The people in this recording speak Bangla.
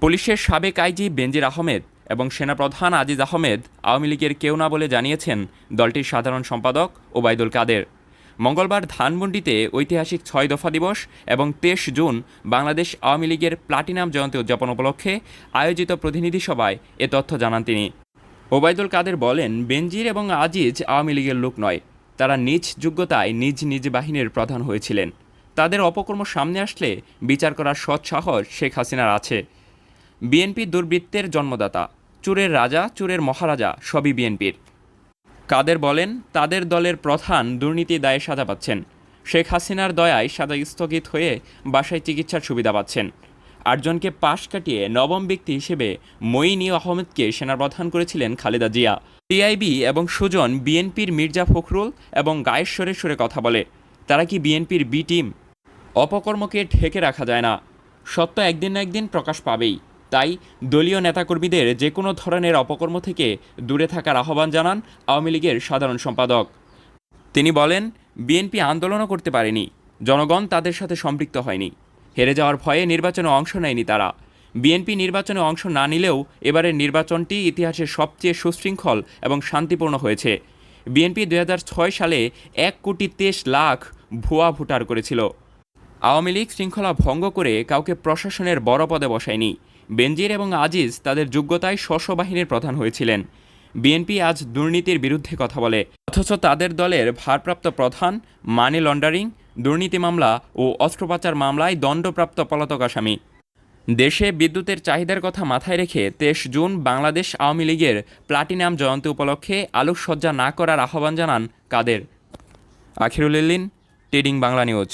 পুলিশের সাবেক আইজি বেনজির আহমেদ এবং সেনাপ্রধান আজিজ আহমেদ আওয়ামী লীগের কেউ না বলে জানিয়েছেন দলটির সাধারণ সম্পাদক ওবায়দুল কাদের। মঙ্গলবার ধানমন্ডিতে ঐতিহাসিক ছয় দফা দিবস এবং তেইশ জুন বাংলাদেশ আওয়ামী লীগের প্লাটিনাম জয়ন্তী উদযাপন উপলক্ষে আয়োজিত প্রতিনিধি সভায় এ তথ্য জানান তিনি। ওবায়দুল কাদের বলেন, বেনজির এবং আজিজ আওয়ামী লীগের লোক নয়। তারা নিজ যোগ্যতায় নিজ নিজ বাহিনীর প্রধান হয়েছিলেন। তাদের অপকর্ম সামনে আসলে বিচার করার সৎ সাহস শেখ হাসিনার আছে। বিএনপি দুর্বৃত্তের জন্মদাতা। চুরের রাজা, চুরের মহারাজা, সবই বিএনপির। কাদের বলেন, তাদের দলের প্রধান দুর্নীতি দায়ে সাজা পাচ্ছেন। শেখ হাসিনার দয়ায় সাজা স্থগিত হয়ে বাসায় চিকিৎসার সুবিধা পাচ্ছেন। আটজনকে পাশ কাটিয়ে নবম ব্যক্তি হিসেবে মঈনী আহমেদকে সেনাপ্রধান করেছিলেন খালেদা জিয়া। টিআইবি এবং সুজন বিএনপির মির্জা ফখরুল এবং গায়ের সরে সুরে কথা বলে। তারা কি বিএনপির বি টিম? অপকর্মকে ঢেকে রাখা যায় না। সত্য একদিন না একদিন প্রকাশ পাবেই। তাই দলীয় নেতাকর্মীদের যে কোনো ধরনের অপকর্ম থেকে দূরে থাকার আহ্বান জানান আওয়ামী লীগের সাধারণ সম্পাদক। তিনি বলেন, বিএনপি আন্দোলনও করতে পারেনি, জনগণ তাদের সাথে সম্পৃক্ত হয়নি। হেরে যাওয়ার ভয়ে নির্বাচনে অংশ নেয়নি তারা। বিএনপি নির্বাচনে অংশ না নিলেও এবারের নির্বাচনটি ইতিহাসের সবচেয়ে সুশৃঙ্খল এবং শান্তিপূর্ণ হয়েছে। বিএনপি দু হাজার ছয় সালে এক কোটি তেইশ লাখ ভুয়া ভোটার করেছিল। আওয়ামী লীগ শৃঙ্খলা ভঙ্গ করে কাউকে প্রশাসনের বড় পদে বসায়নি। বেনজির এবং আজিজ তাদের যোগ্যতায় স্বস্ব বাহিনীর প্রধান হয়েছিলেন। বিএনপি আজ দুর্নীতির বিরুদ্ধে কথা বলে। অথচ তাদের দলের ভারপ্রাপ্ত প্রধান, মানি লন্ডারিং, দুর্নীতি মামলা ও অস্ত্র পাচার মামলায় দণ্ডপ্রাপ্ত পলাতক আসামি। দেশে বিদ্যুতের চাহিদার কথা মাথায় রেখে তেইশ জুন বাংলাদেশ আওয়ামী লীগের প্লাটিনাম জয়ন্তী উপলক্ষে আলোকসজ্জা না করার আহ্বান জানান কাদের? আখিরুল ইল্লিন, টিডিং বাংলা নিউজ।